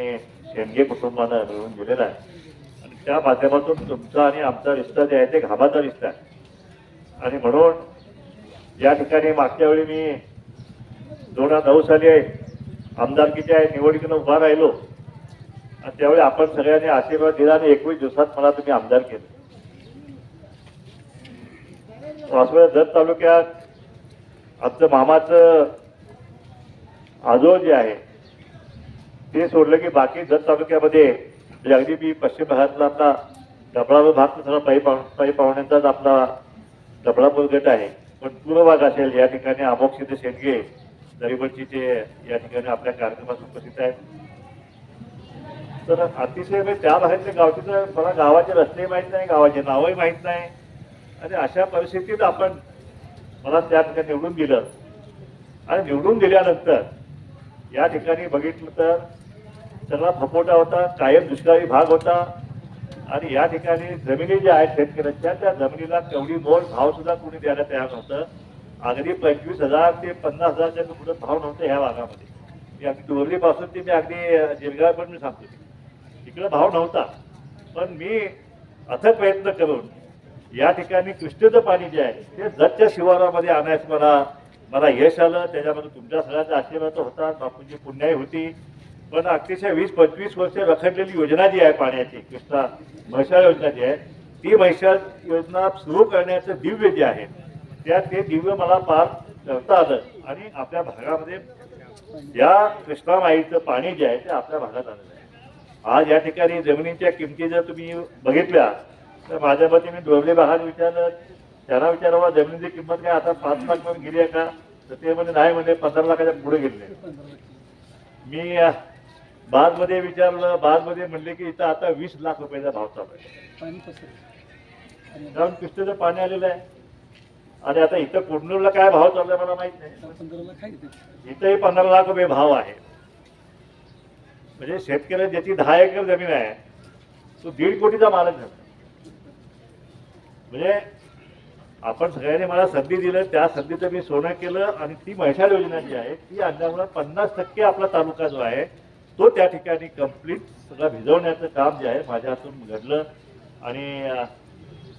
हे शेंडगे कुटुंबानं मिळवून दिलेला आहे. आणि त्या माध्यमातून तुमचा आणि आमचा रिश्ता जे आहे ते घामाचा रिश्ता आहे. आणि म्हणून या ठिकाणी मागच्या वेळी मी दोन हजार नऊ साली आमदारकीच्या निवडणुकीनं उभा राहिलो. आणि त्यावेळी आपण सगळ्यांनी आशीर्वाद दिला आणि एकवीस दिवसात मला तुम्ही आमदार केले. वासवड जत तालुक्यात आमचं मामाचं आजोळ जे आहे ते सोडलं की बाकी जत तालुक्यामध्ये म्हणजे अगदी मी पश्चिम भागातला आपला डबळापूर भाग तर पायी पाव पायी पाहुण्यांचाच आपला डबळापूर गट आहे. पण पूर्व भाग असेल या ठिकाणी अमोक सिद्ध शेटगे जे या ठिकाणी आपल्या कार्यक्रमात उपस्थित आहेत. तर अतिशय म्हणजे त्या भागातल्या गावचे तर मला गावाचे रस्ते माहीत नाही गावाचे नावही माहीत नाही. आणि अशा परिस्थितीत आपण मला त्या ठिकाणी निवडून दिलं. आणि निवडून दिल्यानंतर या ठिकाणी बघितलं तर सगळा फपोटा होता कायम दुष्काळी भाग होता. आणि या ठिकाणी जमिनी ज्या आहेत शेतकऱ्यांच्या त्या जमिनीला तेवढी मोल भाव सुद्धा कोणी द्यायला तयार नव्हतं. अगदी पंचवीस हजार ते पन्नास हजारच्या पुढे भाव नव्हतं ह्या भागामध्ये. मी अगदी डोरलीपासून ते मी अगदी जिरगाव पण मी सांगतो. इकडे भाव नव्हता. पण मी अथक प्रयत्न करून या ठिकाणी कृष्णेचं पाणी जे आहे ते जतच्या शिवारामध्ये आणायचं मला मला यश आलं. त्याच्यामध्ये तुमच्या सगळ्याचा आशीर्वाद होता. बापूंची पुण्याई होती. पण अतिशय वीस पंचवीस वर्ष रखडलेली योजना जी आहे पाण्याची कृष्णा म्हैसाळ योजना जी आहे ती म्हैसाळ योजना सुरू करण्याचं दिव्य जे आहे त्या ते दिव्य मला पार करता आलं. आणि आपल्या भागामध्ये या कृष्णा माईचं पाणी जे आहे ते आपल्या भागात आलेलं आहे. आज या ठिकाणी जमिनीच्या किमती जर तुम्ही बघितल्या तर माझ्या मते मी डोरले भागात विचारलं त्यांना विचारावा जमिनीची किंमत काय? आता पाच लाख गेली आहे का? तर ते म्हणजे नाही म्हणजे पंधरा लाखाच्या पुढे गेले मी बाजमध्ये विचारलं बाजमध्ये म्हणले की इथं आता वीस लाख रुपयाचा भाव चालू आहे. कारण कृष्णेचं पाणी आलेलं आहे. आणि आता इथं कुडनूरला काय भाव चालला मला माहीत नाही. इथंही पंधरा लाख रुपये भाव आहे. म्हणजे शेतकऱ्याला ज्याची दहा एकर जमीन आहे तो दीड कोटीचा मालक झाला. म्हणजे आपण सगळ्यांनी मला संधी दिलं त्या संधीचं मी सोनं केलं आणि ती महिषाळ योजना जी आहे ती आणल्यामुळे पन्नास टक्के आपला तालुका जो आहे तो त्या ठिकाणी कंप्लीट सगळं भिजवण्याचं काम जे आहे माझ्या हातून घडलं. आणि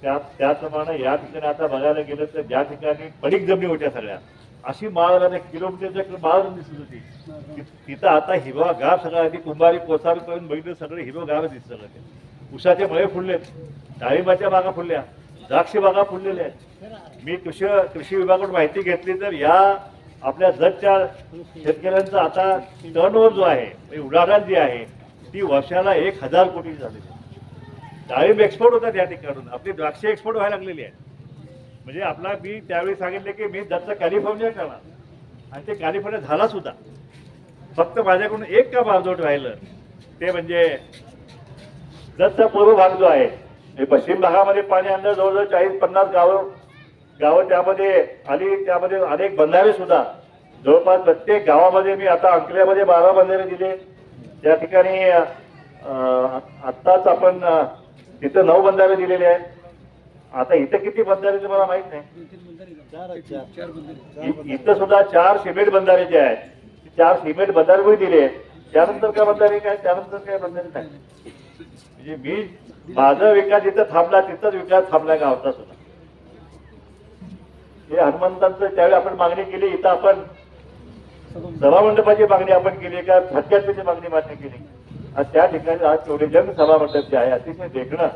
त्या त्याप्रमाणे या ठिकाणी आता बघायला गेलं तर ज्या ठिकाणी पडीक जमिनी होत्या सगळ्या अशी माळ एक किलोमीटरच्या माळ दिसत होती. तिथं आता हिवा गाव सगळा आधी कुंभारी कोसारीपर्यंत बघितलं सगळं हिरवं गाव दिसत सगळं उसाचे मळे फुललेत डाळिंबाच्या बागा फुलल्या द्राक्ष बागा फुललेल्या आहेत. मी कृषी कृषी विभागाकडून माहिती घेतली तर या आपल्या जगच्या शेतकऱ्यांचा आता टर्नओव्हर जो आहे म्हणजे उलाढाल जी आहे ती वर्षाला एक हजार कोटी झालेली आहे. डाळिंब एक्सपोर्ट होतात या ठिकाणून. आपली द्राक्षे एक्सपोर्ट व्हायला लागलेली आहे म्हणजे आपला मी त्यावेळी सांगितले की मी दत्त कॅलिफोर्निया करणार आणि ते कॅलिफोर्निया झाला सुद्धा. फक्त माझ्याकडून एक का बाजोट राहिलं ते म्हणजे जतचा पूर्व भाग जो आहे पश्चिम भागामध्ये पाणी आणलं जवळजवळ चाळीस पन्नास गावं गावं त्यामध्ये आली त्यामध्ये अनेक बंधारे सुद्धा. जवळपास प्रत्येक गावामध्ये मी आता अंकल्यामध्ये बारा बंधारे दिले. त्या ठिकाणी आत्ताच आपण तिथं नऊ बंधारे दिलेले आहेत. आता इथं किती बंधारे मला माहीत नाही. चार इथं सुद्धा चार सिमेंट बंधारे जे आहेत चार सिमेंट बंधारे पण दिले त्यानंतर काय बंधारे काय? त्यानंतर काय बंधारे नाही. म्हणजे मी माझा विकास जिथं थांबला तिथंच विकास थांबला गावचा सुद्धा. हे हनुमंतांचं त्यावेळी आपण मागणी केली इथं आपण सभामंडपाची मागणी आपण केली का फटक्याची मागणी मान्य केली. आणि त्या ठिकाणी आज चौडेजंग सभामंडप जे आहे अतिशय देखणं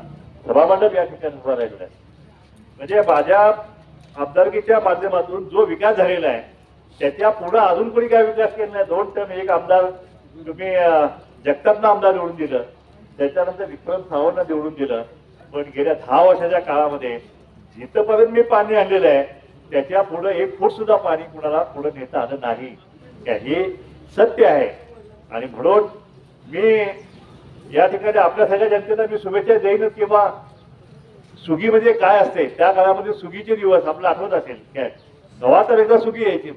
सभामंडप या ठिकाणी उभा राहिलेलं आहे. म्हणजे माझ्या आमदारकीच्या माध्यमातून जो विकास झालेला आहे त्याच्या पुढे अजून कोणी काय विकास केला नाही. दोन टर्म एक आमदार तुम्ही अं, जगतापना आमदार निवडून दिलं. त्याच्यानंतर विक्रम सावंतला निवडून दिलं. पण गेल्या दहा वर्षाच्या काळामध्ये जिथपर्यंत मी पाणी आणलेलं आहे त्याच्या पुढे एक फूट सुद्धा पाणी कुणाला पुढे नेता आलं नाही. हे सत्य आहे. आणि म्हणून मी या ठिकाणी आपल्या सगळ्या जनतेला मी शुभेच्छा देईनच किंवा सुगी म्हणजे काय असते त्या काळामध्ये सुगीचे दिवस आपला आठवत असेल. काय? गव्हा तर एकदा सुगी यायची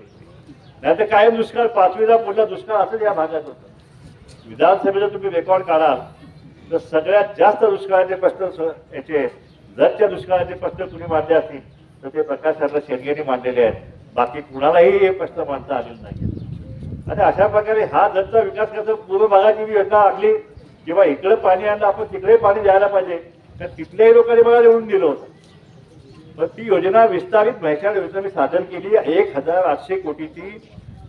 नाहीतर कायम दुष्काळ पाचवीला पुढला दुष्काळ असंच या भागात होतं. विधानसभेचा तुम्ही रेकॉर्ड काढाल तर सगळ्यात जास्त दुष्काळाचे प्रश्न स- याचे जरच्या दुष्काळाचे प्रश्न तुम्ही मांडले असतील? तर ते प्रकाश शर्मा शेडगेने मांडलेले आहेत. बाकी कुणालाही हे प्रश्न मांडता आलेलं नाही. आणि अशा प्रकारे हा जरचा विकास करतो पूर्व भागाची जी योजना आखली किंवा इकडे पाणी आणलं आपण तिकडे पाणी द्यायला पाहिजे. तर तिथल्याही लोकांनी मला लिहून दिलं होतं. पण ती योजना विस्तारित म्हैसाळ योजना मी सादर केली एक हजार आठशे कोटीची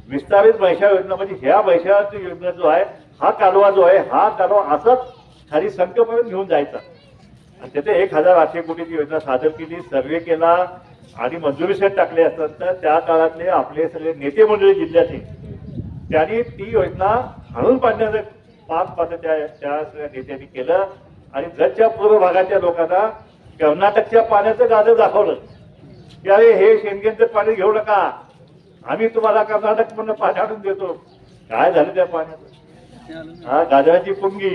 विस्तारित म्हैसाळ योजना. म्हणजे ह्या म्हैसाळची योजना जो आहे हा कालवा जो आहे हा कालवा असाच खाली संकपर्यंत घेऊन जायचा. आणि त्याचे एक हजार आठशे कोटीची योजना सादर केली सर्वे केला आणि मंजुरीसाठी टाकले असतात. तर त्या काळातले आपले सगळे नेते मंडळी जिल्ह्याचे त्यांनी ती योजना आणून पाडण्याचं पाच पाच त्या त्या सगळ्या नेत्यांनी केलं. आणि जगच्या पूर्व भागाच्या लोकांना कर्नाटकच्या पाण्याचं गाजर दाखवलं. की अरे हे शेंगेंचं पाणी घेऊ नका. आम्ही तुम्हाला कर्नाटक म्हणून पाणी आणून देतो. काय झालं त्या पाण्याचं? हा गाजराची पुंगी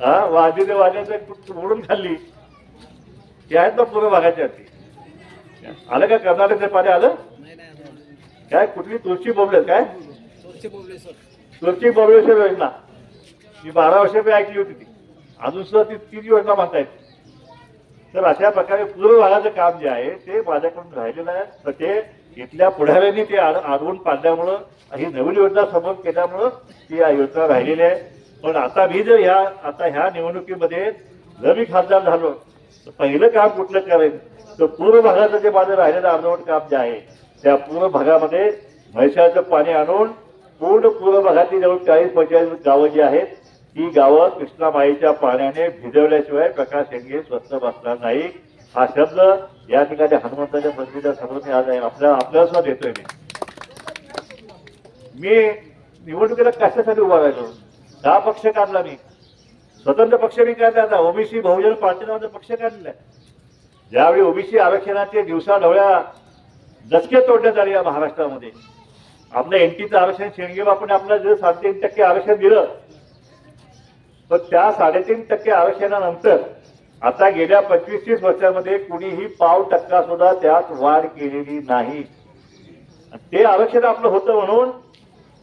हा वाजे वाजायचं मोडून खाल्ली. जे आहेत ना पूर्व भागाच्या ती आलं का? कर्नाटकचं पाणी आलं? काय कुठली? तुळशी बोबले काय? तुळशी बोबलेश्वर योजना. मी बारा वर्षापूर्वी ऐकली होती ती. अजून सुद्धा ती तीच योजना म्हणतायत. तर अशा प्रकारे पूर्व भागाचं काम जे आहे ते माझ्याकडून राहिलेलं आहे. तर ते इथल्या पुढाऱ्यांनी ते आड- अडवून पाडल्यामुळं ही नवीन योजना समोर केल्यामुळं ती या योजना राहिलेली आहे. पण आता मी जर ह्या आता ह्या निवडणुकीमध्ये जर मी खासदार झालो पहिलं काम कुठलं करेल तर पूर्व भागाचं जे माझं राहिलेलं अर्धवट काम जे आहे त्या पूर्व भागामध्ये म्हैसाळचं पाणी आणून पूर्ण पूर्व भागातली जवळ चाळीस पंचेचाळीस गावं जी आहेत ती गावं कृष्णामाईच्या पाण्याने भिजवल्याशिवाय प्रकाश शेंगे स्वस्त बसणार नाही. हा शब्द या ठिकाणी हनुमंताच्या मंदिरा समोर मी आज आहे. आपल्या आपल्याला सुद्धा देतोय मी. मी निवडणुकीला कशासाठी उभा राहिलो? दहा पक्ष काढला मी? स्वतंत्र पक्ष मी काढला आता. ओबीसी बहुजन पार्टी नावाचा पक्ष काढलेला आहे. ज्यावेळी ओबीसी आरक्षणाचे दिवसा डोळ्या दचके तोडण्यात आले या महाराष्ट्रामध्ये आपलं एनटीचं आरक्षण शेणगे आपण आपल्याला जर साडेतीन टक्के आरक्षण दिलं तर त्या साडेतीन टक्के आरक्षणानंतर आता गेल्या पंचवीस तीस वर्षामध्ये कुणीही पाव टक्का सुद्धा त्यात वाढ केलेली नाही. ते आरक्षण आपलं होतं म्हणून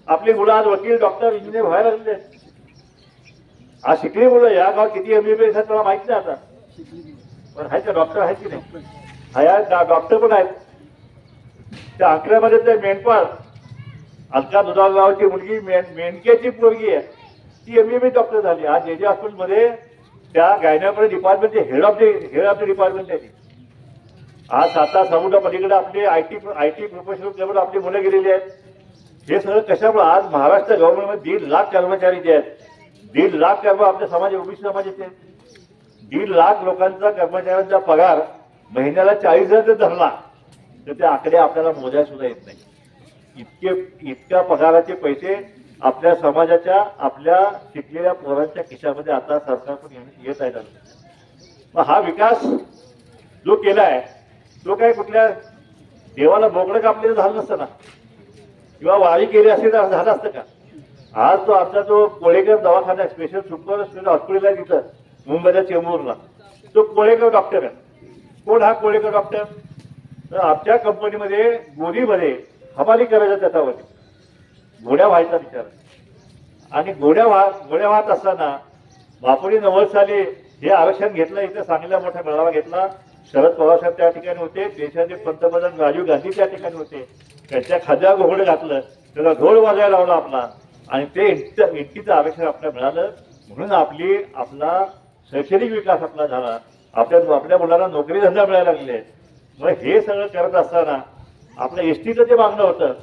आपली मुलं आज वकील डॉक्टर इंजिनियर व्हायला लागले. आहेत. आज शिकली मुलं या गावात किती एमबीबीएस आहेत मला माहिती नाही आता. पण आहे डॉक्टर आहेत की नाही? हया डॉक्टर पण आहेत. त्या आकड्यामध्ये ते मेंढपाळ. अलका दुधाळ गावची मुलगी मेन मेंढक्याची पोरगी आहे. ती एमबीबीएस डॉक्टर झाली. आज जे जे हॉस्पिटलमध्ये त्या गायनाकडे डिपार्टमेंटचे head of the head of the department आहे आज साता समुद्र पलीकडे आपले I T I T professional level आपली मुलं गेलेली आहेत. हे सगळं कशामुळे? आज महाराष्ट्र गव्हर्नमेंटमध्ये दीड लाख कर्मचारी जे आहेत दीड लाख कर्म आपल्या समाज ओबीसी समाज येते. दीड लाख लोकांचा कर्मचाऱ्यांचा पगार महिन्याला चाळीस हजार जर धरला तर ते आकडे आपल्याला मोजायला सुद्धा येत नाही. इतके इतक्या पगाराचे पैसे आपल्या समाजाच्या आपल्या शिकलेल्या पोरांच्या खिशामध्ये आता सरकारकडून येत आहेत मग हा विकास जो केला आहे तो काय कुठल्या देवाला बोकडं कापलेलं झालं नसतं ना? किंवा वारी केली असेल तर झालं असतं का? आज तो आपला जो कोळेगाव दवाखाना स्पेशल सुपर स्पेशल हॉस्पिटल आहे तिथं मुंबईच्या चेंबूरला. तो कोळेगाव डॉक्टर आहे. कोण हा कोळेकर डॉक्टर तर आमच्या कंपनीमध्ये गोरीमध्ये हमाली करायचं त्याच्यावरती. घोड्या व्हायचा विचार. आणि घोड्या वाह घोड्या वाहत असताना बापुडी नव्वद साली हे आरक्षण घेतलं इथं चांगला मोठा मेळावा घेतला. शरद पवार साहेब त्या ठिकाणी होते देशाचे पंतप्रधान राजीव गांधी त्या ठिकाणी होते. त्यांच्या खाद्या घोडं घातलं त्याला घोड वाजायला लावला आपला. आणि ते एंटीचं एंटीचं आरक्षण आपल्याला मिळालं म्हणून आपली आपला शैक्षणिक विकास आपला झाला. आपल्या आपल्या मुलांना नोकरी धंदा मिळायला लागले. मग हे सगळं करत असताना आपलं एस टीचं जे मागणं होतं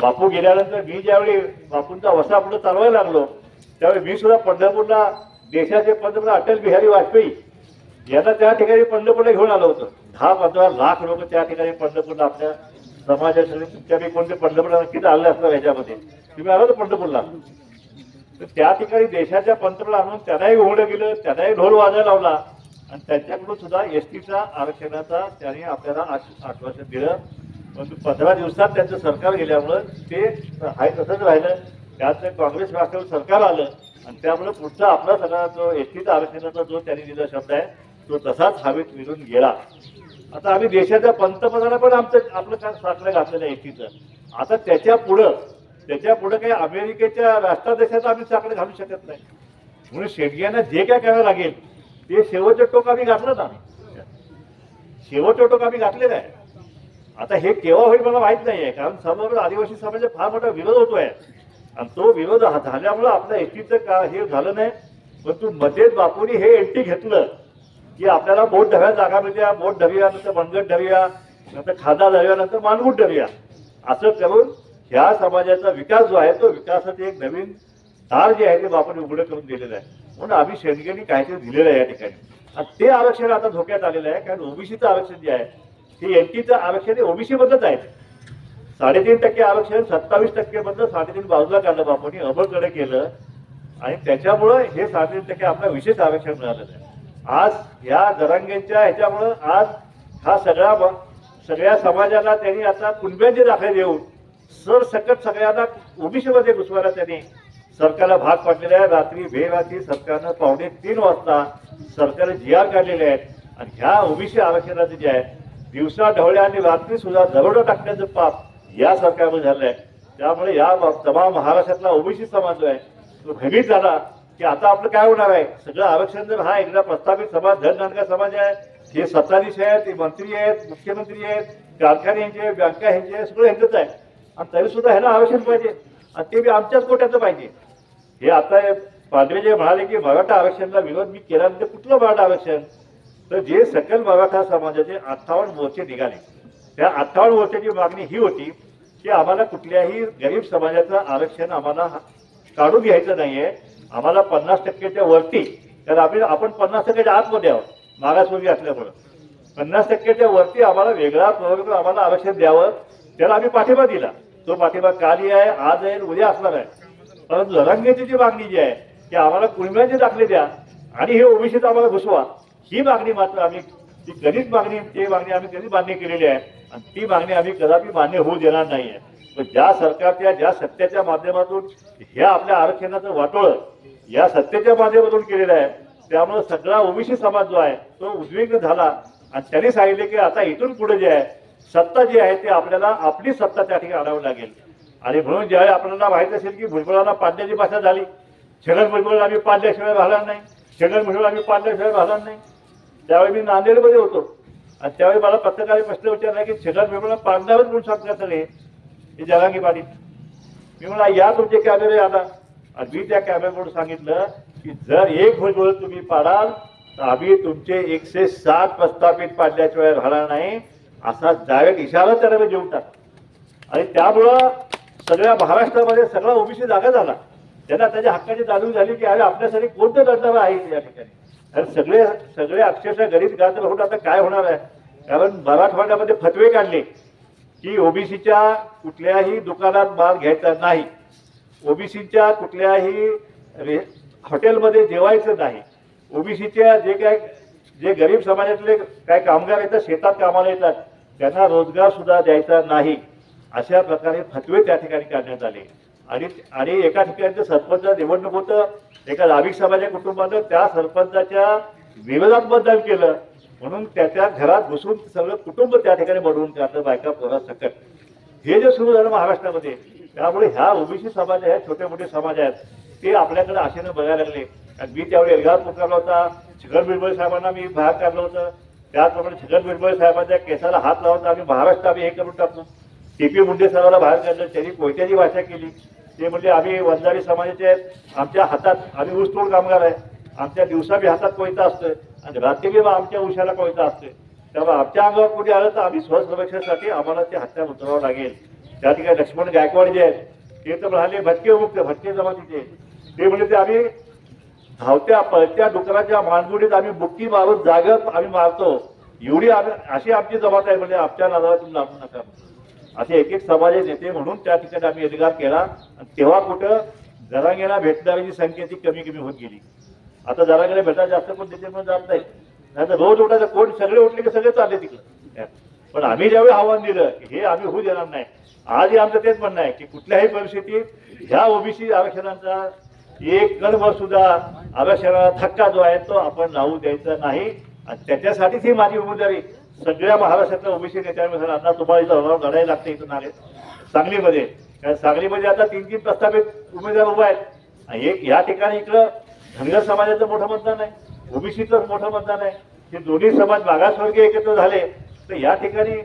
बापू गेल्यानंतर मी ज्यावेळी बापूंचा वसा पुढे चालवायला लागलो त्यावेळी मी सुद्धा पंढरपूरला देशाचे पंतप्रधान अटल बिहारी वाजपेयी यांना त्या ठिकाणी पंढरपूरला घेऊन आलो होतो. दहा पंधरा लाख लोक त्या ठिकाणी पंढरपूरला आपल्या समाजासाठी तुमच्या कोणते पंतप्रधान नक्कीच आले असणार ह्याच्यामध्ये तुम्ही आला तर पंतप्रधान तर त्या ठिकाणी देशाच्या पंतप्रधान म्हणून त्यांनाही घोडं गेलं त्यांनाही ढोल वाजायला लावला. आणि त्यांच्याकडून सुद्धा एस टीचा आरक्षणाचा त्यांनी आपल्याला आश्वासन दिलं. परंतु पंधरा दिवसात त्यांचं सरकार गेल्यामुळं ते आहे तसंच राहिलं. त्यात काँग्रेस राष्ट्रवादी सरकार आलं. आणि त्यामुळे पुढचा आपला सगळा जो एस टीचा आरक्षणाचा जो त्यांनी दिलेला शब्द आहे तो तसाच हवेत विरून गेला. आता आम्ही देशाच्या पंतप्रधाना पण आमचं आपलं काय साखरं घातलेलं आहे एकीचं आता त्याच्या पुढं त्याच्या पुढं काही अमेरिकेच्या राष्ट्राध्यक्षात आम्ही साखरं घालू शकत नाही. म्हणून शेडग्यांना जे काय करावं लागेल ते शेवटचं टोक आम्ही घातलं ना आम्ही. शेवटचं टोक आम्ही घातलेलं आहे. आता हे केव्हा होईल मला माहीत नाही आहे कारण समोर आदिवासी समाजाचा फार मोठा विरोध आहे आणि तो विरोध हा- झाल्यामुळं आपलं एसटीचं का हे झालं नाही परंतु मध्येच बापूंनी हे एसटी घेतलं. की आपल्याला बोट ढव्या जागा मिळत्या बोट ढव्या नंतर मनगट ढव्या नंतर खादा ढव्या नंतर मानगुट ढव्या असं करून ह्या समाजाचा विकास जो आहे तो विकासाचे एक नवीन दार जे आहे ते बापाने उघडं करून दिलेलं आहे. म्हणून आम्ही शेतकऱ्यांनी काहीतरी दिलेलं आहे या ठिकाणी. आणि ते आरक्षण आता धोक्यात आलेलं आहे कारण ओबीसीचं आरक्षण जे आहे ते एनटीचं आरक्षण हे ओबीसी मधलंच आहे. साडेतीन टक्के आरक्षण सत्तावीस टक्के मधलं साडेतीन बाजूला काढलं बापाने अमलकडे केलं. आणि त्याच्यामुळं हे साडेतीन टक्के आपला विशेष आरक्षण मिळालेलं आहे. आज ह्या जरांगेंच्या ह्याच्यामुळं आज हा सगळा सगळ्या समाजाला त्यांनी आता कुणब्यांची दाखल देऊन सरसकट सगळ्यांना ओबीसीमध्ये घुसवायला त्यांनी सरकारला भाग पाडलेला आहे. रात्री बेरात्री सरकारनं पावणे तीन वाजता सरकारने जी आर काढलेले आहेत. आणि ह्या ओबीसी आरक्षणाचे जे आहे दिवसा ढवळ्या आणि रात्री सुद्धा दरोडा टाकण्याचं पाप या सरकारमध्ये झालं आहे त्यामुळे या तमाम महाराष्ट्रातला ओबीसी समाज जो आहे तो भयभीत झाला. की आता आपलं काय होणार आहे? सगळं आरक्षण जर हा एकदा प्रस्थापित समाज धननानका समाज आहे हे सत्ताधीश आहेत हे मंत्री आहेत मुख्यमंत्री आहेत कारखाने यांचे बँका ह्यांचे आहे, सगळं ह्यांचंच आहे. आणि तरी सुद्धा ह्याला आरक्षण पाहिजे. आणि ते बी आमच्याच कोट्याचं पाहिजे. हे आता पांढरे जे म्हणाले की मराठा आरक्षणला विरोध मी केला म्हणजे कुठलं मराठा आरक्षण? तर जे सकल मराठा समाजाचे अठ्ठावन्न मोर्चे निघाले. त्या अठ्ठावन्न मोर्चाची मागणी ही होती की आम्हाला कुठल्याही गरीब समाजाचं आरक्षण आम्हाला काढून घ्यायचं नाही आहे आम्हाला पन्नास टक्क्याच्या वरती तर आम्ही आपण पन्नास टक्क्याच्या आतमध्ये आहोत मागासवर्गीय असल्यामुळं. पन्नास टक्क्याच्या वरती आम्हाला वेगळा प्रवर्ग आम्हाला आरक्षण द्यावं त्याला आम्ही पाठिंबा दिला. तो पाठिंबा काली आहे? आज आहे उद्या असणार आहे. परंतु लरंगेची जी मागणी जी आहे की आम्हाला कुणब्याचे दाखले द्या आणि हे ओबीसीत आम्हाला घुसवा. ही मागणी मात्र आम्ही ती कधीच मागणी ती मागणी आम्ही कधी मान्य केलेली आहे आणि ती मागणी आम्ही कदापि मान्य होऊ देणार नाही आहे पण ज्या सरकारच्या ज्या सत्याच्या माध्यमातून ह्या आपल्या आरक्षणाचं वाटोळं या सत्तेच्या माध्यमातून केलेलं आहे. त्यामुळे सगळा ओबीसी समाज जो आहे तो उद्विग्न झाला. आणि त्यांनी सांगितले की आता इथून पुढे जे आहे सत्ता जी आहे ती आपल्याला आपली सत्ता त्या ठिकाणी आणावी लागेल. आणि म्हणून ज्यावेळी आपल्याला माहीत असेल की भुजबळांना पाडण्याची भाषा झाली छगन भुजबळ आम्ही पाडल्याशिवाय राहणार नाही छगन भुजबळ आम्ही पाडल्याशिवाय राहणार नाही. त्यावेळी मी नांदेडमध्ये होतो. आणि त्यावेळी मला पत्रकार प्रश्न विचारला की छगन भुजबळ पाडणारच म्हणून सांगतात सगळे हे जगांगी पाटील. मी म्हणा या तुमचे कॅमेरे आता आणि मी त्या कॅमेऱ्याकडून सांगितलं की जर एक भुजबळ तुम्ही पाडाल तर आम्ही तुमचे एकशे सात प्रस्थापित पाडल्याशिवाय राहणार नाही. असा डायरेक्ट इशारा त्याला मी देऊन टाकला. आणि त्यामुळं सगळ्या महाराष्ट्रामध्ये सगळा ओबीसी जागा झाला. त्यांना त्याच्या हक्काची जाणीव झाली की अरे आपल्यासाठी कोणतं लढणार आहे या ठिकाणी? कारण सगळे सगळे अक्षरशः गरीब गात्र होऊन आता काय होणार आहे? कारण मराठवाड्यामध्ये फतवे काढले की ओबीसीच्या कुठल्याही दुकानात माल घ्यायचा नाही. ओबीसीच्या कुठल्याही रे हॉटेलमध्ये जेवायचं नाही. ओबीसीच्या जे काय जे गरीब समाजातले काय कामगार येतात शेतात कामाला येतात त्यांना रोजगार सुद्धा द्यायचा नाही. अशा प्रकारे फतवे त्या ठिकाणी काढण्यात आले. आणि आणि एका ठिकाणचं सरपंच निवडणूक होतं एका नाभिक समाजा कुटुंबानं त्या सरपंचाच्या विरोधात मतदान केलं. म्हणून त्याच्या घरात घुसून सगळं कुटुंब त्या ठिकाणी बनवून काढलं बायका पोरा सकट. हे जे सुरू झालं महाराष्ट्रामध्ये त्यामुळे ह्या ओबीसी समाज आहेत छोटे मोठे समाज आहेत ते आपल्याकडे आशेनं बघायला लागले. मी त्यावेळी एल्गार पुकारला होता छगन बिरबळ साहेबांना मी बाहेर काढलं होतं. त्याचप्रमाणे छगन बिरबळ साहेबांच्या केसाला हात लावून आम्ही महाराष्ट्र आम्ही हे करून टाकतो. टी पी मुंडे साहेबाला बाहेर काढलं त्यांनी कोयत्याची भाषा केली. ते म्हणजे आम्ही वंजारी समाजाचे आहेत आमच्या हातात आम्ही ऊसतोड कामगार आहे. आमच्या दिवसा बी हातात कोयता असतोय आणि रात्री बी आमच्या उशाला कोयता असतोय. त्यामुळे आमच्या अंगावर कुठे आलं तर आम्ही स्वसंरक्षणासाठी आम्हाला ते हत्या उतरावं लागेल. त्या ठिकाणी लक्ष्मण गायकवाड जे आहेत ते तर म्हणाले भटके हो मुक्त भटके जमातीचे ते म्हणजे ते आम्ही धावत्या पळत्या डुकराच्या मानगुडीत आम्ही बुक्की मारून जागत आम्ही मारतो. एवढी आम्ही अशी आमची जमात आहे म्हणजे आमच्या नादाला तुम्ही लागू नका असे एक एक समाज नेते म्हणून त्या ठिकाणी आम्ही एल्गार केला. आणि तेव्हा कुठं जरांगेला भेटणाऱ्याची संख्या ती कमी कमी होत गेली. आता जरांगेला भेटायला जास्त कोण पण जात नाही. नाही तर रोज उठायचं कोण सगळे उठले की सगळे चालले तिकडे. पण आम्ही ज्यावेळी आव्हान दिलं हे आम्ही होऊ देणार नाही आजही आमचं तेच म्हणणं आहे की कुठल्याही परिस्थितीत ह्या ओबीसी आरक्षणाचा एक कणभर सुद्धा आरक्षणाला धक्का जो आहे तो आपण लावू द्यायचा नाही. आणि त्याच्यासाठीच ही माझी उमेदवारी. सगळ्या महाराष्ट्रातल्या ओबीसी नेत्यांमध्ये आता तुम्हाला इथं लढावं लढायला लागते इथून आले. सांगलीमध्ये. कारण सांगलीमध्ये आता तीन तीन प्रस्थापित उमेदवार उभा आहेत. आणि एक या ठिकाणी इकडं धनगर समाजाचं मोठं मतदान आहे. ओबीसीचं मोठं मतदान आहे. हे दोन्ही समाज मागासवर्गीय एकत्र झाले. तर या ठिकाणी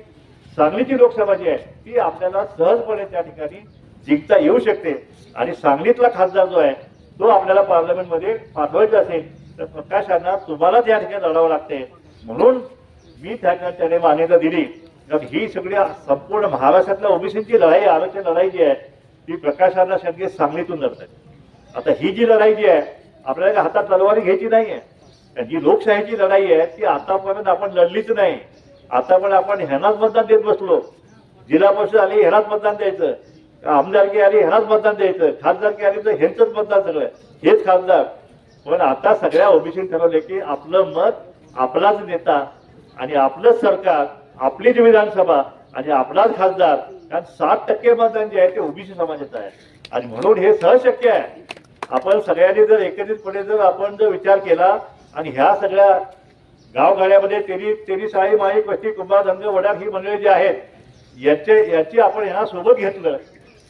सांगलीची लोकसभा जी आहे ती आपल्याला सहजपणे त्या ठिकाणी जिंकता येऊ शकते. आणि सांगलीतला खासदार जो आहे तो आपल्याला पार्लमेंटमध्ये पाठवायचा असेल तर प्रकाशांना तुम्हाला त्या ठिकाणी लढावं लागते म्हणून मी त्या ठिकाणी त्याने मान्यता दिली. कारण ही सगळी संपूर्ण महाराष्ट्रातल्या ओबीसीची लढाई आरक्षण लढाई जी आहे ती प्रकाशांना अण्णा सांगलीतून लढत आता ही जी लढाई जी आहे आपल्याला हातात तलवारी घ्यायची नाही आहे जी लोकशाहीची लढाई आहे ती आतापर्यंत आपण लढलीच नाही. आता पण आपण ह्यानाच मतदान देत बसलो. जिल्हा परिषद आली ह्यानाच मतदान द्यायचं. आमदारकी आली ह्यानाच मतदान द्यायचं. खासदारकी आली तर ह्यांचंच मतदान सगळं. हेच खासदार. पण आता सगळ्या ओबीसी ठरवले की आपलं मत आपलाच नेता आणि आपलंच सरकार आपलीच विधानसभा आणि आपलाच खासदार कारण सात टक्के मतदान जे आहे ते ओबीसी समाजाचं आहे. आणि म्हणून हे सहज शक्य आहे. आपण सगळ्यांनी जर एकत्रितपणे जर आपण जर विचार केला आणि ह्या सगळ्या गावगाड्यामध्ये तेरी तेरी साई माई कष्टी कुंभार धंदे वडार ही मंडळी जी आहेत याचे याची आपण यांना सोबत घेतलं.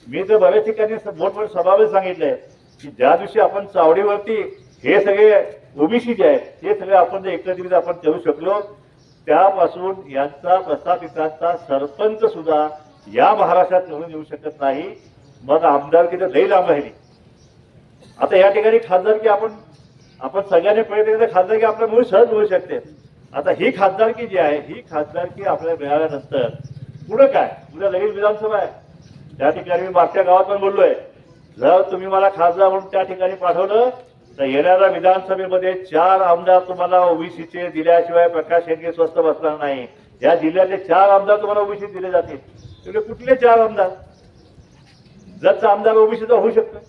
मी तर बऱ्याच ठिकाणी मोठमोठ्या सभामध्ये सांगितलंय की ज्या दिवशी आपण चावडीवरती हे सगळे ओबीसी जे आहेत ते सगळे आपण जे एकत्रित आपण ठेवू शकलो त्यापासून यांचा प्रस्थापितांचा सरपंच सुद्धा या महाराष्ट्रात निवडून येऊ शकत नाही. मग आमदारकी तर लई लांब राहिली. आता या ठिकाणी खासदारकी आपण आपण सगळ्यांनी प्रयत्न केला खासदारकी आपल्या मिळू सहज मिळू शकते. आता ही खासदारकी जी आहे ही खासदारकी आपल्याला मिळाल्यानंतर पुढं काय? पुढे लगेच विधानसभा आहे. त्या ठिकाणी मी मागच्या गावात पण बोललोय. जर तुम्ही मला खासदार म्हणून त्या ठिकाणी पाठवलं तर येणाऱ्या विधानसभेमध्ये चार आमदार तुम्हाला ओबीसीचे दिल्याशिवाय प्रकाश शेंडगे स्वस्त बसणार नाही. या जिल्ह्यातले चार आमदार तुम्हाला ओबीसी दिले जातील. तुम्ही कुठले चार आमदार? जरचा आमदार ओबीसीचा होऊ शकतो.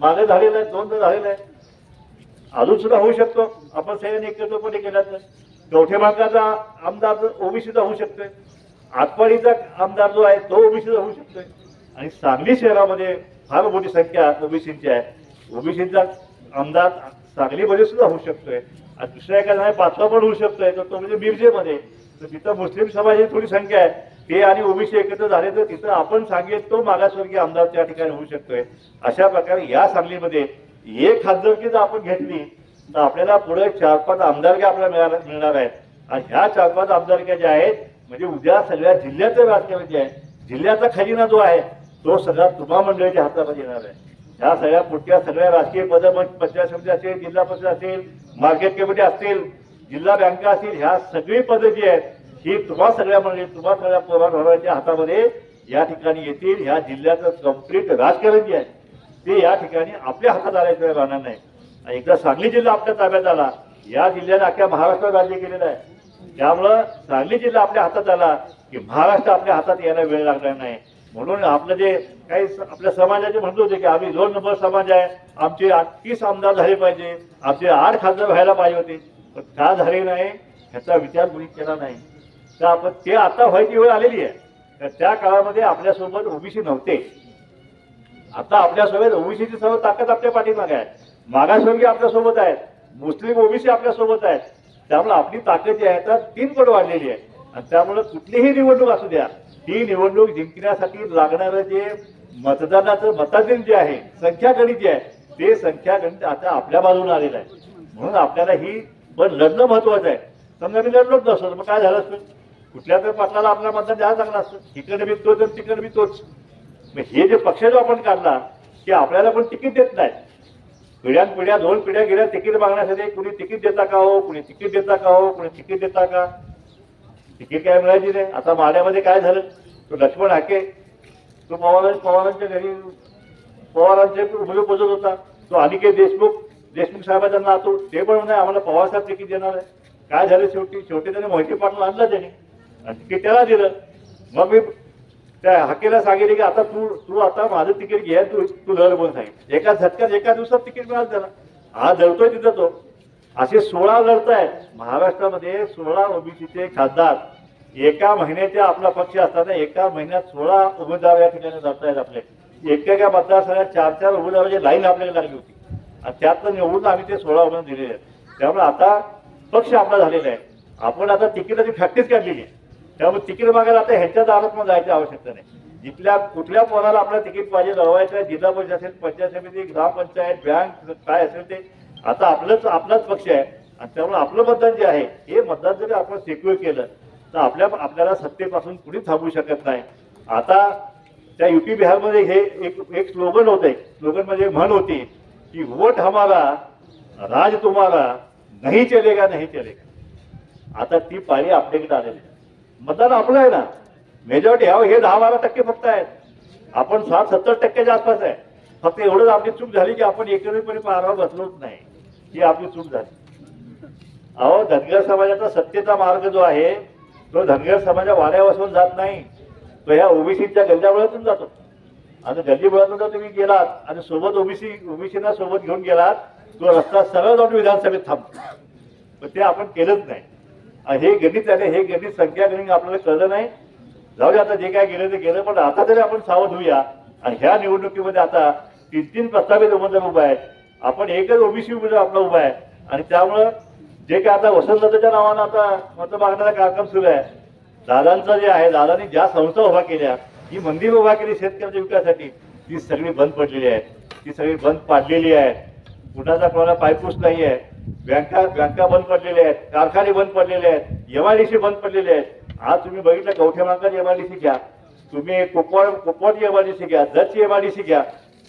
मागे झालेला आहे दोनदा झालेला आहे. अजून सुद्धा होऊ शकतो. आपण सगळ्यांनी एकत्रपणे केला तर? कवठे मार्गाचा आमदार ओबीसीचा होऊ शकतोय. आटपाडीचा आमदार जो आहे तो ओबीसीचा होऊ शकतोय. आणि सांगली शहरामध्ये फार मोठी संख्या ओबीसींची आहे. ओबीसीचा आमदार सांगलीमध्ये सुद्धा होऊ शकतोय. आणि दुसऱ्या एका पाचवा पण होऊ शकतोय तर तो म्हणजे मिरजेमध्ये. तर तिथं मुस्लिम समाजाची थोडी संख्या आहे. ते आणि ओबीसी एकत्र झाले तर तिथं आपण सांगेल तो मागासवर्गीय आमदार त्या ठिकाणी होऊ शकतोय. अशा प्रकारे या सांगलीमध्ये एक खासदारकी जर आपण घेतली तर आपल्याला पुढे चार पाच आमदारक्या आपल्याला मिळणार आहेत. आणि ह्या चार पाच आमदारक्या ज्या आहेत म्हणजे उद्या सगळ्या जिल्ह्याचं राजकारण जे आहे जिल्ह्याचा खजिना जो आहे तो सगळा तुम्हा मंडळीच्या हातामध्ये येणार आहे. ह्या सगळ्या पुढच्या सगळ्या राजकीय पद पंचायत समिती असेल जिल्हा परिषद असेल मार्केट कमिटी असतील जिल्हा बँका असतील ह्या सगळी पदं जी आहेत ही तुम्हा सगळ्या मंडळी तुम्हा सगळ्या पवार हातामध्ये या ठिकाणी येतील. ह्या जिल्ह्याचं कंप्लीट राजकारण जे आहे ते या ठिकाणी आपल्या हातात आल्याशिवाय राहणार नाही. आणि एकदा सांगली जिल्हा आपल्या ताब्यात आला या जिल्ह्याने अख्ख्या महाराष्ट्र राज्य केलेलं आहे. त्यामुळं सांगली जिल्हा आपल्या हातात आला की महाराष्ट्र आपल्या हातात यायला वेळ लागणार नाही. म्हणून आपलं जे काही स- आपल्या समाजाचे म्हणत होते की आम्ही दोन नंबर समाज आहे आमचे तीस आमदार झाले पाहिजे आमचे आठ खासदार व्हायला पाहिजे होते. पण का झाले नाही ह्याचा विचार कोणी केला नाही. तर आपण ते आता व्हायची वेळ आलेली आहे. तर त्या काळामध्ये आपल्यासोबत ओबीसी नव्हते. आता आपल्यासोबत ओबीसीची सर्व ताकद आपल्या पाठीमागे आहे. मागासवर्गीय आपल्यासोबत आहेत. मुस्लिम ओबीसी आपल्यासोबत आहेत. त्यामुळे आपली ताकद जी आहे तर तीन पट वाढलेली आहे. आणि त्यामुळे कुठलीही निवडणूक असू द्या ती निवडणूक जिंकण्यासाठी लागणारं जे मतदानाचं मताधिन जे आहे संख्यागणित जे आहे ते संख्यागणित आता आपल्या बाजूने आलेलं आहे. म्हणून आपल्याला ही पण लढणं महत्वाचं आहे. समजा मी लढलोच नसतो तर मग काय झालं असतं? कुठल्या तर पाटलाला आपला मतदान द्यायला चांगला असतं. इकडे बी तोच आणि तिकडे बी तोच. मग हे जे पक्ष जो आपण काढला ते आपल्याला पण तिकीट देत नाही. पिढ्यान पिढ्या दोन पिढ्या गेल्या तिकीट मागण्यासाठी कुणी तिकीट देता का हो? कुणी तिकीट देता का हो? कुणी तिकीट देता का? तिकीट काय मिळायची नाही. आता माड्यामध्ये काय झालं? तो लक्ष्मण हाके तो पवार पवारांच्या घरी पवारांचे मुलं बसत होता. तो अनिकेत देशमुख देशमुख साहेबांचा नातू ते पण नाही आम्हाला पवारसाहेब तिकीट देणार आहे. काय झालं शेवटी? शेवटी त्याने मोहिते पाटील आणलं त्याने. आणि तिकीट त्याला दिलं. मग मी त्या हकेला सांगितले की आता तू तू आता माझं तिकीट घे तू तू लढ म्हणून सांगितलं. एका झटक्यात एका दिवसात तिकीट मिळालं त्याला. हा लढतोय तिथं तो. असे सोळा लढत आहेत महाराष्ट्रामध्ये सोळा ओबीसीचे खासदार. एका महिन्याच्या आपला पक्ष असताना एका महिन्यात सोळा उमेदवार या ठिकाणी लढतायत आपले. एका मतदारसंघात चार चार उमेदवाराची लाईन आपल्याला लागली होती. आणि त्यातनं निवडून आम्ही ते सोळा उमेदवार दिलेले आहेत. त्यामुळे आता पक्ष आपला झालेला आहे. आपण आता तिकिटाची फॅक्टरीच काढलेली आहे. त्यामुळे तिकीट मागायला आता ह्याच्या दारात मग जायची आवश्यकता नाही. जिथल्या कुठल्या पोराला आपलं तिकीट पाहिजे लढवायचं आहे जिल्हा परिषद असेल पंचायत समिती ग्रामपंचायत बँक काय असेल ते आता आपलंच आपलाच पक्ष आहे. आणि त्यामुळे आपलं मतदान जे आहे हे मतदान जरी आपण सिक्युअर केलं तर आपल्या आपल्याला सत्तेपासून कुणी थांबू शकत नाही. आता त्या युपी बिहारमध्ये हे एक एक स्लोगन होते स्लोगन म्हणजे म्हण होती की वोट हमारा राज तुम्हाला नाही चलेगा नाही चलेगा. आता ती पाळी आपल्याकडे आलेली आहे. मतदान आपलं आहे ना. मेजॉरिटी अहो हे दहा बारा टक्के फक्त आहेत. आपण साठ सत्तर टक्क्याच्या आसपास आहे. फक्त एवढंच आपली चूक झाली की आपण एकत्रितपणे पारावर बसलोच नाही. ही आपली चूक झाली. अहो धनगर समाजाचा सत्तेचा मार्ग जो आहे तो धनगर समाजा वाड्यापासून जात नाही. तो ह्या ओबीसीच्या गल्ल्यामुळेतून जातो. आणि गल्लीमुळातून जर तुम्ही गेलात आणि सोबत ओबीसी ओबीसीना सोबत घेऊन गेलात तो रस्ता सरळ जाऊन विधानसभेत थांबतो. पण ते आपण केलंच नाही. हे गणित आहे हे गणित संख्या गणित आपल्याला कळलं नाही. जाऊ दे आता जे काय गेलं ते गेलं पण आता तरी आपण सावध होऊया. आणि ह्या निवडणुकीमध्ये आता तीन तीन प्रस्तावित उमेदवार उभा आहेत. आपण एकच ओबीसी उमेदवार आपला उभा आहे. आणि त्यामुळं जे काय आता वसंतदाच्या नावानं आता मत मागण्याचा कार्यक्रम सुरू आहे. दादांचा जे आहे दादांनी ज्या संस्था उभा केल्या ही मंदिर उभा केली शेतकऱ्यांच्या विकासासाठी ती सगळी बंद पडलेली आहे ती सगळी बंद पाडलेली आहे कुणाचा कोणाला पायपूस नाही आहे बँका बँका बंद पडलेल्या आहेत कारखाने बंद पडलेले आहेत एमआयडीसी बंद पडलेले आहेत. आज तुम्ही बघितलं कवठे मांकाची एमआयडीसी घ्या. तुम्ही कुपवाड कुपवाडची एमआयडीसी घ्या जतची एमआयडीसी घ्या.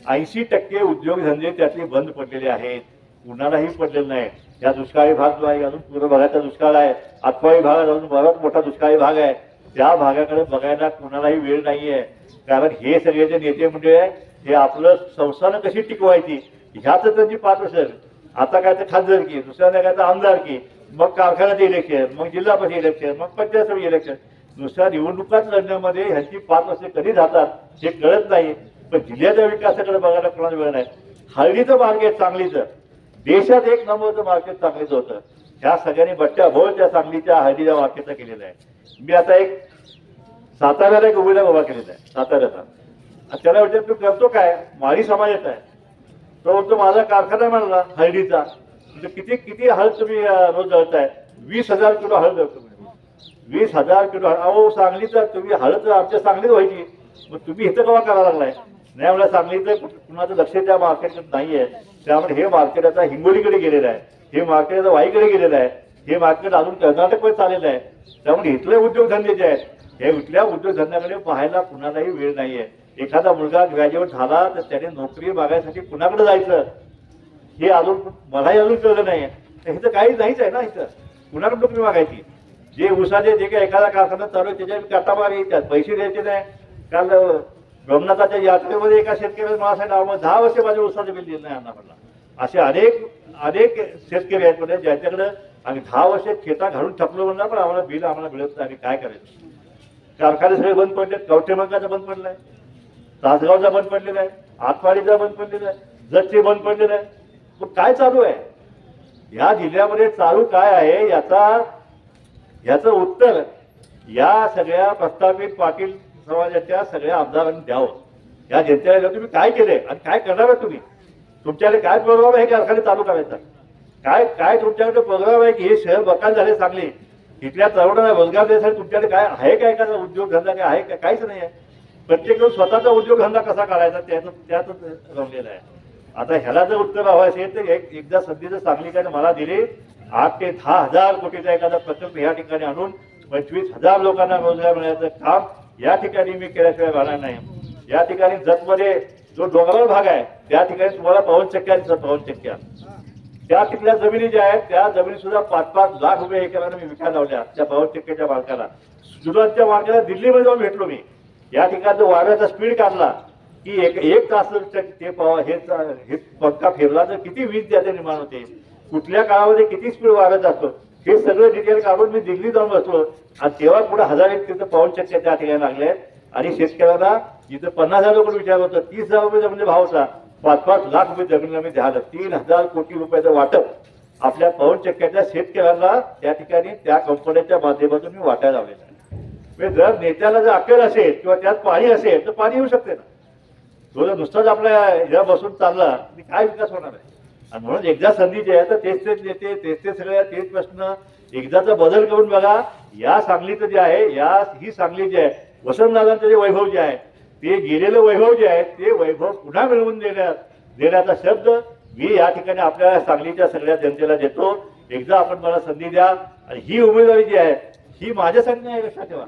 ऐंशी टक्के उद्योगधंदे त्यातले बंद पडलेले आहेत. कुणालाही पडलेलं नाही. या दुष्काळी भाग जो आहे अजून पूर्व भागाचा दुष्काळ आहे. आत्वाळी भागात अजून बराच मोठा दुष्काळी भाग आहे. त्या भागाकडे बघायला कुणालाही वेळ नाहीये. कारण हे सगळे जे नेते मंडळी आहे हे आपलं संस्थानं कशी टिकवायची? ह्याच त्यांची पाच असेल आता काय तर खासदारकी दुसऱ्यांदा काय तर आमदारकी मग कारखान्याचं इलेक्शन मग जिल्हा परिषद इलेक्शन मग पंचायत समिती इलेक्शन नुसत्या निवडणुकाच लढण्यामध्ये ह्याची पाच वर्ष कधी जातात हे कळत नाही. पण जिल्ह्याच्या विकासाकडे बघायला कोणाला वेळ नाही. हळदीचं मार्केट सांगलीचं. देशात एक नंबरचं मार्केट सांगलीचं होतं. ह्या सगळ्यांनी बट्ट्या भोळ त्या सांगलीच्या हळदीच्या मार्केटचं केलेलं आहे. मी आता एक साताऱ्याला एक उभीला उभा केलेला आहे. साताऱ्याचा. त्याला विचार तू करतो काय? माळी समाजाचा आहे. तो म्हणतो माझा कारखाना म्हणला हळदीचा. म्हणजे किती किती हळद तुम्ही रोज जळताय वीस हजार किलो हळद जळतो वीस हजार किलो हळद. अहो सांगलीचं तुम्ही हळद आमच्या सांगलीत व्हायची. मग तुम्ही इथं केव्हा करायला लागलाय? नाही मला सांगलीचं कुणाचं लक्ष त्या मार्केटकडे आहे त्यामुळे हे मार्केट आता हिंगोलीकडे गेलेलं आहे. हे मार्केट आता वाईकडे गेलेलं आहे. हे मार्केट अजून कर्नाटकमध्ये चाललेलं आहे. त्यामुळे इथले उद्योगधंदे जे आहेत हे इथल्या उद्योगधंद्याकडे पाहायला कुणालाही वेळ नाही आहे एखादा मुलगा ग्रॅज्युएट झाला तर त्याने नोकरी मागायसाठी कुणाकडे जायचं? हे अजून मलाही अजून कळलं नाही. तर इथं काही नाहीच आहे ना इथं. कुणाकडे नोकरी मागायची जे उसाचे जे काही एखादा कारखाना चालू आहे त्याच्या काटामारी त्यात पैसे द्यायचे नाही. काल गमनाथाच्या रमनाथाच्या यात्रेमध्ये एका शेतकऱ्याने मला सांगितलं दहा वर्ष माझ्या उसाचं बिल दिलं नाही अण्णा म्हटलं. असे अनेक अनेक शेतकरी आहेत म्हणजे ज्यांच्याकडे आम्ही दहा वर्ष खेता घालून थकलो म्हणणार पण आम्हाला बिल आम्हाला मिळत नाही. आणि काय करायचं? कारखाने सगळे बंद पडले कवठेमंकाचा बंद पडलं आहे तासगावचा बंद पडलेला आहे आतवाडीचा बंद पडलेला आहे जतचे बंद पडलेलं आहे. मग काय चालू आहे? या जिल्ह्यामध्ये चालू काय आहे याचा याचं उत्तर या सगळ्या प्रस्थापित पाटील समाजाच्या सगळ्या आमदारांनी द्यावं. या जनतेला तुम्ही काय केलंय आणि काय करणार आहे तुम्ही? तुमच्याकडे काय प्रोग्राम आहे कारखाने चालू करायचा? काय काय तुमच्याकडे प्रोग्राम आहे की हे शहर बकाल झाले चांगले? इथल्या तरुणांना रोजगार देण्यासाठी तुमच्याकडे काय आहे काय का उद्योगधंदा? काय आहे का? काहीच नाही आहे. प्रत्येक स्वतःचा उद्योगधंदा कसा काढायचा त्याचं त्याच रमलेला आहे. आता ह्याला जर उत्तर हवं असेल तर एक एकदा संधीचं सांगलीकडे मला दिले आठ ते दहा हजार कोटीचा एखादा प्रकल्प या ठिकाणी आणून पंचवीस हजार लोकांना रोजगार मिळण्याचं काम या ठिकाणी मी केल्याशिवाय राहणार नाही. या ठिकाणी जतमध्ये जो डोंगराळ भाग आहे त्या ठिकाणी तुम्हाला पवन चक्क्या दिसतात पवन चक्क्या त्या तिथल्या जमिनी ज्या आहेत त्या जमिनी सुद्धा पाच पाच लाख रुपये एकराने मी विकायला लावल्या त्या पवन चक्क्याच्या मालकाला. सुरतच्या मालकाला दिल्लीमध्ये जाऊन भेटलो मी. या ठिकाणी वाऱ्याचा स्पीड काढला की एक एक तास ते पावा हे हे पंखा फिरला तर किती वीज त्याचे निर्माण होते? कुठल्या काळामध्ये किती स्पीड वारत असतो हे सगळं डिटेल काढून मी दिल्ली जाऊन बसलो. आणि तेव्हा पुढे हजार एक तिथं पवन त्या ठिकाणी लागले. आणि शेतकऱ्याला इथं पन्नास हजार रुपये विचार होतं तीस हजार रुपये जमिनी भाव होता. पाच पाच लाख रुपये जमिनीला मी द्यायला तीन हजार कोटी रुपयाचं वाटप आपल्या पवन चक्क्याच्या शेतकऱ्यांना त्या ठिकाणी त्या कंपन्यांच्या माध्यमातून मी वाटायला लावलेलं. जर नेत्याला जर अक्कल असेल किंवा त्यात पाणी असेल तर पाणी येऊ शकते ना. तो जर नुसताच आपल्या ह्या बसून चालला की काय विकास होणार आहे? आणि म्हणून एकदा संधी जी आहे तर तेच तेच नेते तेच ते सगळे तेच प्रश्न एकदाचा बदल करून बघा. या सांगलीचं जे आहे या ही सांगली जी आहे वसंतदादांचं जे वैभव जे आहे ते गेलेलं वैभव जे आहे ते वैभव पुन्हा मिळवून देण्यात देण्याचा शब्द मी या ठिकाणी आपल्या सांगलीच्या सगळ्या जनतेला देतो. एकदा आपण मला संधी द्या. आणि ही उमेदवारी जी आहे ही माझ्यासाठी नाही लक्षात ठेवा.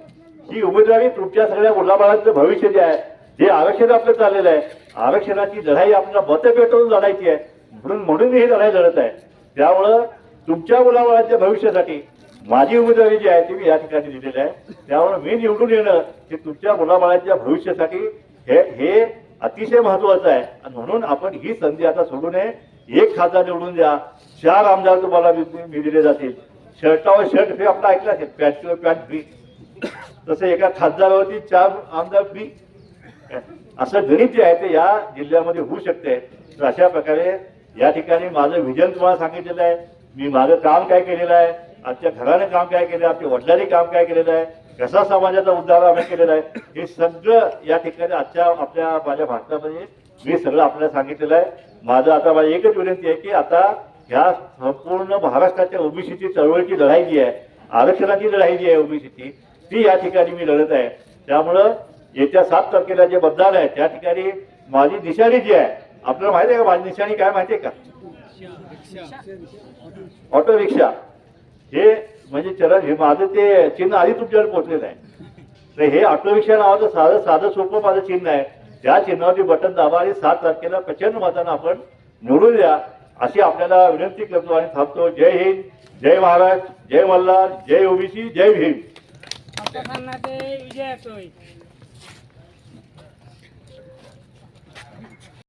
ही उमेदवारी तुमच्या सगळ्या मुलाबाळांचं भविष्य जे आहे हे आरक्षण आपलं चाललेलं आहे आरक्षणाची लढाई आपल्याला मतपेटवून लढायची आहे म्हणून म्हणून ही लढाई लढत आहे. त्यामुळं तुमच्या मुलाबाळांच्या भविष्यासाठी माझी उमेदवारी जी आहे ती मी या ठिकाणी दिलेली आहे. त्यामुळे मी निवडून येणं हे तुमच्या मुलाबाळांच्या भविष्यासाठी हे हे अतिशय महत्वाचं आहे. आणि म्हणून आपण ही संधी आता सोडू नये. एक खासदार निवडून द्या. चार आमदार तुम्हाला मी मी दिले जातील. शर्टावर शर्ट फ्री आपला ऐकला असेल? पॅन्टवर पॅन्ट फ्री तसं एका खासदारावरती चार आमदार फ्री असं गणित जे आहे ते या जिल्ह्यामध्ये होऊ शकते तर अशा प्रकारे या ठिकाणी माझं विजन तुम्हाला सांगितलेलं आहे. मी माझं काम काय केलेलं आहे? आमच्या घराने काम काय केलं आहे? आमच्या वडिलांनी काम काय केलेलं आहे? कसा समाजाचा उद्धार आम्ही केलेला आहे? हे सगळं या ठिकाणी आजच्या आपल्या माझ्या भाषणामध्ये मी सगळं आपल्याला सांगितलेलं आहे. माझं आता माझी एकच विनंती आहे की आता ह्या संपूर्ण महाराष्ट्राच्या ओबीसीची चळवळीची लढाई जी आहे आरक्षणाची लढाई जी आहे ओबीसीची ती या ठिकाणी मी लढत आहे. त्यामुळं येत्या सात तारखेला जे मतदान आहे त्या ठिकाणी माझी निशाणी जी आहे आपल्याला माहिती आहे का माझी निशाणी काय माहिती आहे का? ऑटो रिक्षा हे म्हणजे चरण हे माझं ते चिन्ह आधी तुमच्याकडे पोहोचलेलं आहे. तर हे ऑटो रिक्षा नावाचं साधं साधं सोपं माझं चिन्ह आहे. त्या चिन्हावरती बटन दाबा आणि सात तारखेला प्रचंड मतानं आपण निवडून द्या अशी आपल्याला विनंती करतो आणि थांबतो. जय हिंद जय महाराज जय मल्हार जय ओबीसी जय भीम. কথা না দেয় ওই যে তুই